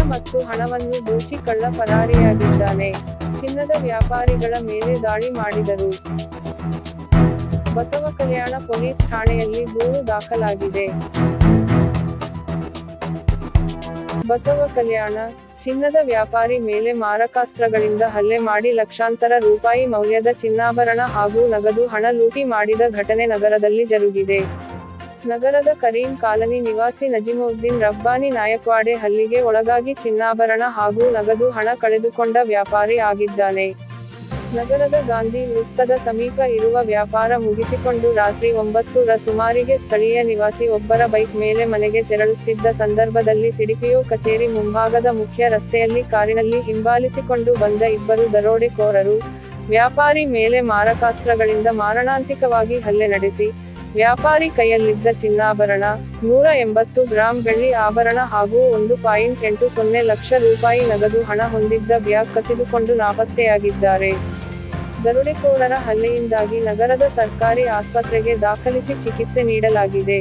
ಮತ್ತು ಹಣವನ್ನು ದೋಚಿ ಕಳ್ಳ ಪರಾರಿಯಾಗಿದ್ದಾನೆ ಚಿನ್ನದ ವ್ಯಾಪಾರಿಗಳ ಮೇಲೆ ದಾಳಿ ಮಾಡಿದರು. ಬಸವ ಕಲ್ಯಾಣ ಪೊಲೀಸ್ ಠಾಣೆಯಲ್ಲಿ ದೂರು ದಾಖಲಾಗಿದೆ. ಬಸವ ಕಲ್ಯಾಣ ಚಿನ್ನದ ವ್ಯಾಪಾರಿ ಮೇಲೆ ಮಾರಕಾಸ್ತ್ರಗಳಿಂದ ಹಲ್ಲೆ ಮಾಡಿ ಲಕ್ಷಾಂತರ ರೂಪಾಯಿ ಮೌಲ್ಯದ ಚಿನ್ನಾಭರಣ ಹಾಗೂ ನಗದು ಹಣ ಲೂಟಿ ಮಾಡಿದ ಘಟನೆ ನಗರದಲ್ಲಿ ಜರುಗಿದೆ. ನಗರದ ಕರೀಂ ಕಾಲನಿ ನಿವಾಸಿ ನಜಿಮುದ್ದೀನ್ ರಬ್ಬಾನಿ ನಾಯಕ್ವಾಡೆ ಹಲ್ಲಿಗೆ ಒಳಗಾಗಿ ಚಿನ್ನಾಭರಣ ಹಾಗೂ ನಗದು ಹಣ ಕಳೆದುಕೊಂಡ ವ್ಯಾಪಾರಿ ಆಗಿದ್ದಾನೆ. ನಗರದ ಗಾಂಧಿ ವೃತ್ತದ ಸಮೀಪ ಇರುವ ವ್ಯಾಪಾರ ಮುಗಿಸಿಕೊಂಡು ರಾತ್ರಿ ಒಂಬತ್ತರ ಸುಮಾರಿಗೆ ಸ್ಥಳೀಯ ನಿವಾಸಿ ಒಬ್ಬರ ಬೈಕ್ ಮೇಲೆ ಮನೆಗೆ ತೆರಳುತ್ತಿದ್ದ ಸಂದರ್ಭದಲ್ಲಿ ಸಿಡಿಪಿಒ ಕಚೇರಿ ಮುಂಭಾಗದ ಮುಖ್ಯ ರಸ್ತೆಯಲ್ಲಿ ಕಾರಿನಲ್ಲಿ ಹಿಂಬಾಲಿಸಿಕೊಂಡು ಬಂದ ಇಬ್ಬರು ದರೋಡೆಕೋರರು ವ್ಯಾಪಾರಿ ಮೇಲೆ ಮಾರಕಾಸ್ತ್ರಗಳಿಂದ ಮಾರಣಾಂತಿಕವಾಗಿ ಹಲ್ಲೆ ನಡೆಸಿ ವ್ಯಾಪಾರಿ ಕೈಯಲ್ಲಿದ್ದ ಚಿನ್ನಾಭರಣ, ನೂರ ಎಂಬತ್ತು ಗ್ರಾಂ ಬೆಳ್ಳಿ ಆಭರಣ ಹಾಗೂ ಒಂದು ಪಾಯಿಂಟ್ ಎಂಟು ಸೊನ್ನೆ ಲಕ್ಷ ರೂಪಾಯಿ ನಗದು ಹಣ ಹೊಂದಿದ್ದ ಬ್ಯಾಗ್ ಕಸಿದುಕೊಂಡು ನಾಪತ್ತೆಯಾಗಿದ್ದಾರೆ. ದರೋಡೆಕೋರರ ಹಲ್ಲೆಯಿಂದಾಗಿ ನಗರದ ಸರ್ಕಾರಿ ಆಸ್ಪತ್ರೆಗೆ ದಾಖಲಿಸಿ ಚಿಕಿತ್ಸೆ ನೀಡಲಾಗಿದೆ.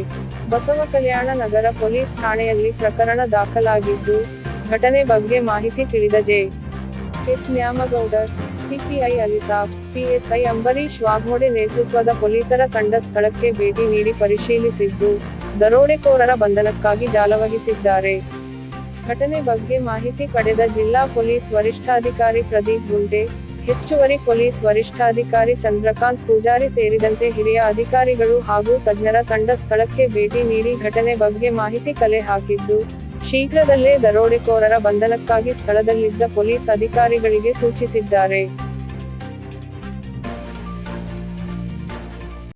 ಬಸವ ಕಲ್ಯಾಣ ನಗರ ಪೊಲೀಸ್ ಠಾಣೆಯಲ್ಲಿ ಪ್ರಕರಣ ದಾಖಲಾಗಿದ್ದು, ಘಟನೆ ಬಗ್ಗೆ ಮಾಹಿತಿ ತಿಳಿದ J. S. Nyamagoudar. CPI Alisab PSI Ambareesh Waghmode ನೇತೃತ್ವದ ಪೊಲೀಸರ ತಂಡ ಸ್ಥಳಕ್ಕೆ ಭೇಟಿ ನೀಡಿ ಪರಿಶೀಲಿಸಿದ್ದು, ದರೋಡೆಕೋರರ ಬಂಧನಕ್ಕಾಗಿ ಜಾಲವಹಿಸಿದ್ದಾರೆ. ಘಟನೆ ಬಗ್ಗೆ ಮಾಹಿತಿ ಪಡೆದ ಜಿಲ್ಲಾ ಪೊಲೀಸ್ ವರಿಷ್ಠಾಧಿಕಾರಿ ಪ್ರದೀಪ್ ಗುಂಡೆ ಹೆಚ್ಚುವರಿ ಪೊಲೀಸ್ ವರಿಷ್ಠಾಧಿಕಾರಿ ಚಂದ್ರಕಾಂತ್ ಪೂಜಾರಿ ಸೇರಿದಂತೆ ಹಿರಿಯ ಅಧಿಕಾರಿಗಳು ಹಾಗೂ ತಜ್ಞರ ತಂಡ ಸ್ಥಳಕ್ಕೆ ಭೇಟಿ ನೀಡಿ ಘಟನೆ ಬಗ್ಗೆ ಮಾಹಿತಿ ಕಲೆ ಹಾಕಿದ್ದು ಶೀಘ್ರದಲ್ಲೇ ದರೋಡೆಕೋರರ ಬಂಧನಕ್ಕಾಗಿ ಸ್ಥಳದಲ್ಲಿದ್ದ ಪೊಲೀಸ್ ಅಧಿಕಾರಿಗಳಿಗೆ ಸೂಚಿಸಿದ್ದಾರೆ.